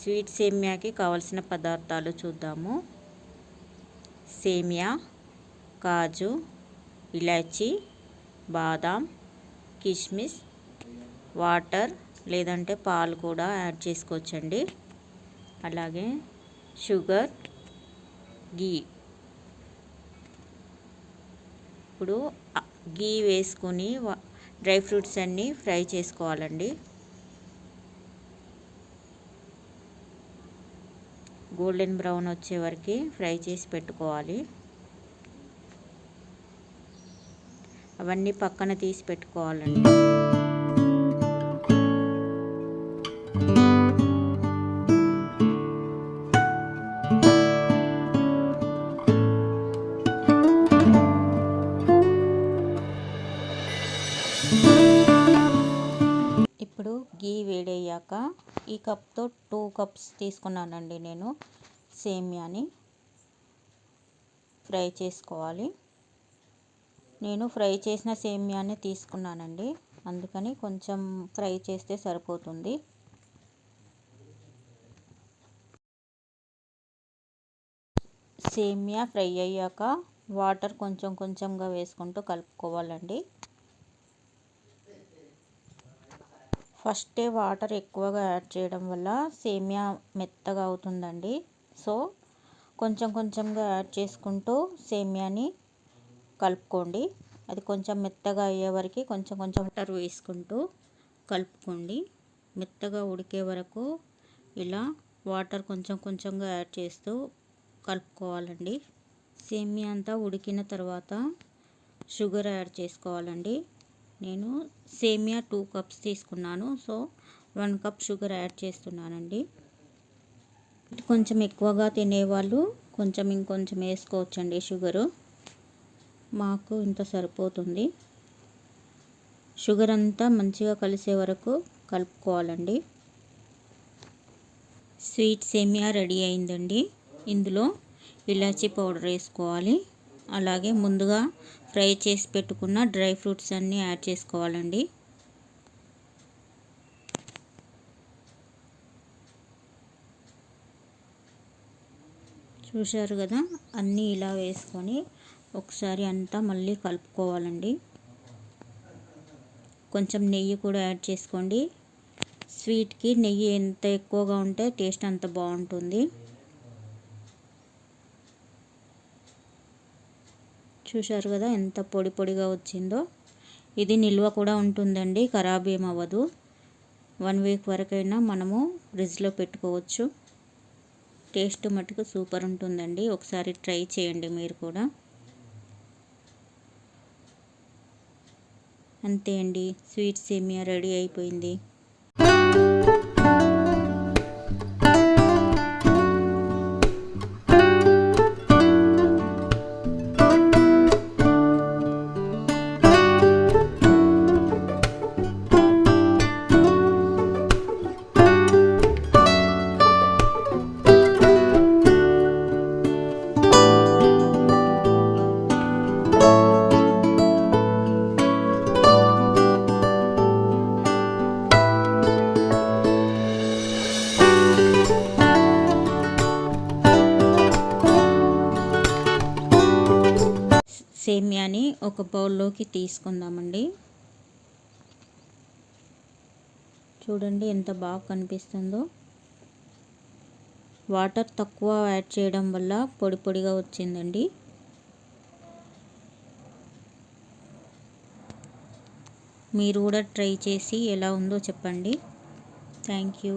Sweet సేమియాకి కావలసిన పదార్థాలు చూద్దాము. సేమియా కాజు ఇలాచి బాదాం కిస్మిస్ వాటర్ లేదంటే పాలు కూడా యాడ్ చేసుకోవచ్చండి. అలాగే షుగర్ గీ. ఇప్పుడు గీ వేసుకొని డ్రై ఫ్రూట్స్ అన్నీ ఫ్రై చేసుకోవాలండి. గోల్డెన్ బ్రౌన్ వచ్చే వరకు ఫ్రై చేసి పెట్టుకోవాలి. అవన్నీ పక్కన తీసి పెట్టుకోవాలండి. ఇప్పుడు గీ అయ్యాక ఈ కప్తో టూ కప్స్ తీసుకున్నానండి నేను సేమియాని. ఫ్రై చేసుకోవాలి. నేను ఫ్రై చేసిన సేమియాని తీసుకున్నానండి. అందుకని కొంచెం ఫ్రై చేస్తే సరిపోతుంది. సేమియా ఫ్రై అయ్యాక వాటర్ కొంచెం కొంచెంగా వేసుకుంటూ కలుపుకోవాలండి. ఫస్టే వాటర్ ఎక్కువగా యాడ్ చేయడం వల్ల సేమియా మెత్తగా అవుతుందండి. సో కొంచెం కొంచెంగా యాడ్ చేసుకుంటూ సేమియాని కలుపుకోండి. అది కొంచెం మెత్తగా అయ్యే వరకు కొంచెం కొంచెం వాటర్ వేసుకుంటూ కలుపుకోండి. మెత్తగా ఉడికే వరకు ఇలా వాటర్ కొంచెం కొంచెంగా యాడ్ చేస్తూ కలుపుకోవాలండి. సేమియా అంతా ఉడికిన తర్వాత షుగర్ యాడ్ చేసుకోవాలండి. నేను సేమియా టూ కప్స్ తీసుకున్నాను. So one cup sugar add చేస్తున్నానండి. కొంచెం ఎక్కువగా తినేవాళ్ళు కొంచెం ఇంకొంచెం వేసుకోవచ్చండి షుగరు. మాకు ఇంత సరిపోతుంది. షుగర్ అంతా మంచిగా కలిసే వరకు కలుపుకోవాలండి. స్వీట్ సేమియా రెడీ అయిందండి. ఇందులో ఇలాచీ పౌడర్ వేసుకోవాలి. అలాగే ముందుగా ఫ్రై చేసి పెట్టుకున్న డ్రై ఫ్రూట్స్ అన్నీ యాడ్ చేసుకోవాలండి. చూశారు కదా? అన్నీ ఇలా వేసుకొని ఒకసారి అంతా మళ్ళీ కలుపుకోవాలండి. కొంచెం నెయ్యి కూడా యాడ్ చేసుకోండి. స్వీట్కి నెయ్యి ఎంత ఎక్కువగా ఉంటే టేస్ట్ అంత బాగుంటుంది. చూశారు కదా ఎంత పొడి పొడిగా వచ్చిందో. ఇది నిల్వ కూడా ఉంటుందండి ఖరాబ్ ఏమవ్వదు వన్ వీక్ వరకైనా మనము ఫ్రిడ్జ్లో పెట్టుకోవచ్చు. టేస్ట్ మటుకు సూపర్ ఉంటుందండి. ఒకసారి ట్రై చేయండి మీరు కూడా. అంతే అండి స్వీట్ సేమియా రెడీ అయిపోయింది. సేమియాని ఒక బౌల్లోకి తీసుకుందామండి. చూడండి ఎంత బాగా కనిపిస్తుందో. వాటర్ తక్కువ యాడ్ చేయడం వల్ల పొడి పొడిగా వచ్చిందండి. మీరు కూడా ట్రై చేసి ఎలా ఉందో చెప్పండి. Thank you.